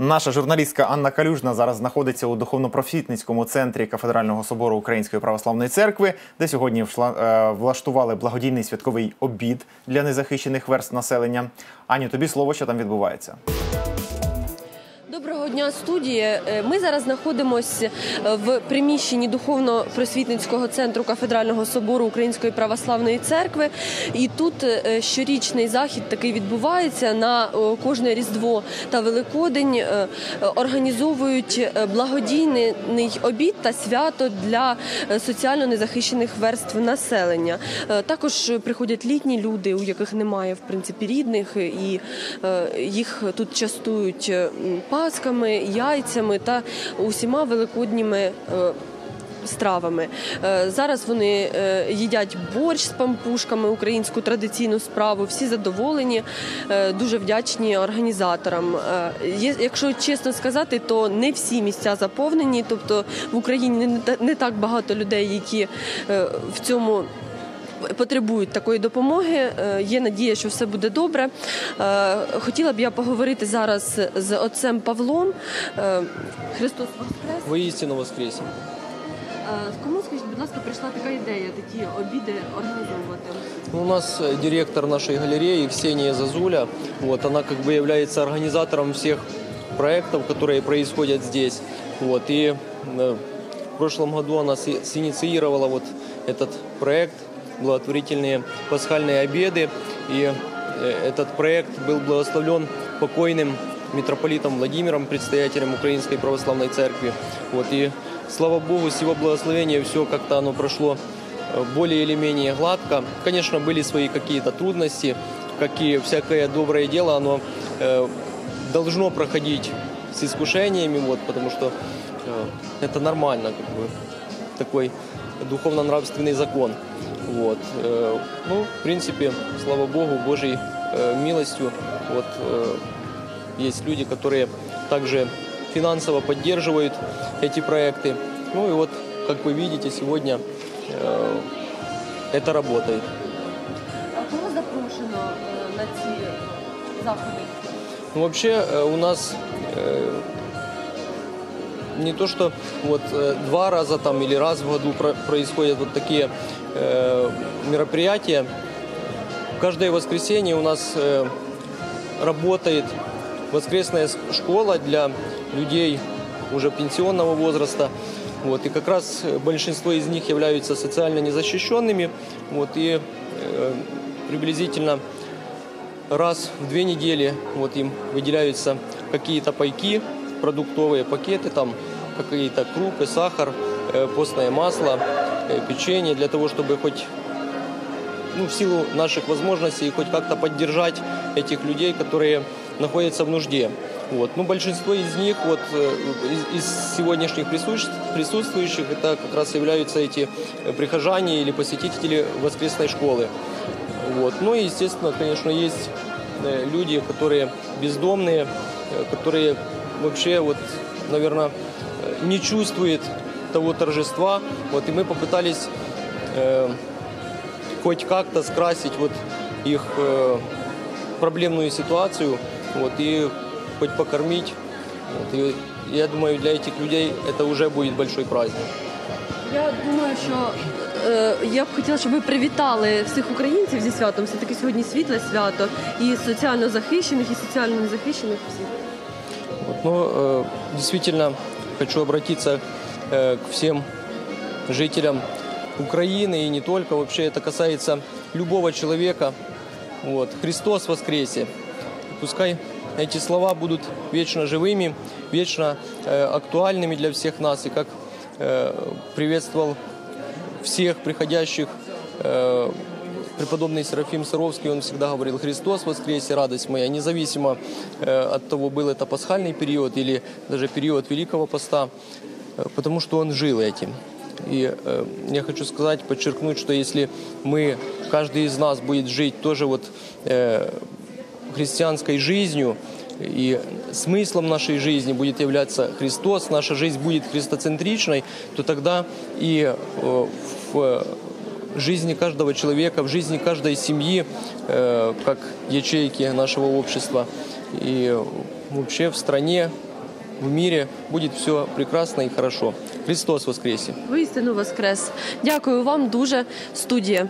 Наша журналістка Анна Калюжна зараз знаходиться у духовно-профітницькому центрі кафедрального собору Української православної церкви, де сьогодні е, влаштували благодійний святковий обід для незахищених верст населення. Аню, тобі слово, що там відбувається. Дня, студія. Е, Ми зараз знаходимося в приміщенні духовно-просвітницького центру кафедрального собору Української православної церкви. І тут е, щорічний захід такий відбувається на кожне різдво та Великодень. е, е, Організовують е, благодійний обід та свято для е, соціально незахищених верств населення. Е, Також приходять літні люди, у яких немає в принципі рідних, і е, їх тут частують е, м, яйцями та усіма великодніми. е, Стравами Е, зараз вони е, їдять борщ з пампушками, українську традиційну справу. Всі задоволені, дуже вдячні організаторам. Якщо чесно сказати, то не всі місця заповнені. Тобто в Україні не так багато людей, які в цьому потребують такої допомоги. Е, Є надія, що все буде добре. Е, Хотіла б я поговорити зараз з отцем Павлом. Е, Христос Воскрес. Воістину воскресен. Е, Кому скажіть, будь ласка, прийшла така ідея такі обіди організовувати? Ну, У нас э, директор нашей галереи Ксения Зазуля. Вот, она как бы является организатором всех проектов, которые происходят здесь. Вот, и э, в прошлом году она си- синициировала вот этот проект благотворительные пасхальные обеды. И э, этот проект был благословлен покойным митрополитом Владимиром, предстоятелем Украинской Православной Церкви. Вот, и слава Богу, с его благословения все как-то оно прошло э, более или менее гладко. Конечно, были свои какие-то трудности, как и всякое доброе дело, оно э, должно проходить с искушениями, вот, потому что э, это нормально, как бы, такой духовно-нравственный закон. Вот. э, ну, в принципе, слава Богу, Божьей э, милостью, вот, э, есть люди, которые также финансово поддерживают эти проекты. Ну и вот, как вы видите, сегодня это работает. А кого запрошено на ці заходи? Ну, вообще у нас не то, что вот э, два раза там или раз в году про- происходят вот такие э, мероприятия. Каждое воскресенье у нас э, работает воскресная школа для людей уже пенсионного возраста. Вот, и как раз большинство из них являются социально незащищенными. Вот, и э, приблизительно раз в две недели вот им выделяются какие-то пайки, продуктовые пакеты, там какие-то крупы, сахар, э, постное масло, э, печенье, для того, чтобы хоть ну, в силу наших возможностей хоть как-то поддержать этих людей, которые находятся в нужде. Вот. Ну, большинство из них, вот, э, из, из сегодняшних присутствующих, это как раз являются эти прихожане или посетители воскресной школы. Вот. Ну и, естественно, конечно, есть люди, которые бездомные, которые вообще, вот, наверное, э, не чувствуют того торжества. Вот, и мы попытались э, хоть как-то скрасить вот их э, проблемную ситуацию, вот, и хоть покормить. Вот, и я думаю, для этих людей это уже будет большой праздник. Я думаю, що е, я б хотіла, щоб ви привітали всіх українців зі святом. Все таки сьогодні світле свято і соціально захищених, і соціально незахищених всіх. Но э, действительно хочу обратиться э, к всем жителям Украины и не только. Вообще это касается любого человека. Вот. Христос воскресе. Пускай эти слова будут вечно живыми, вечно э, актуальными для всех нас. И как э, приветствовал всех приходящих э, преподобный Серафим Саровский, он всегда говорил «Христос воскресе, радость моя», независимо э, от того, был это пасхальный период или даже период Великого Поста, э, потому что он жил этим. И э, я хочу сказать, подчеркнуть, что если мы, каждый из нас будет жить тоже вот э, христианской жизнью, и смыслом нашей жизни будет являться Христос, наша жизнь будет христоцентричной, то тогда и э, в жизни каждого человека, в жизни каждой семьи, э, как ячейки нашего общества, и вообще в стране в мире будет все прекрасно и хорошо. Христос воскресе! Воістину воскрес. Дякую вам дуже, студія.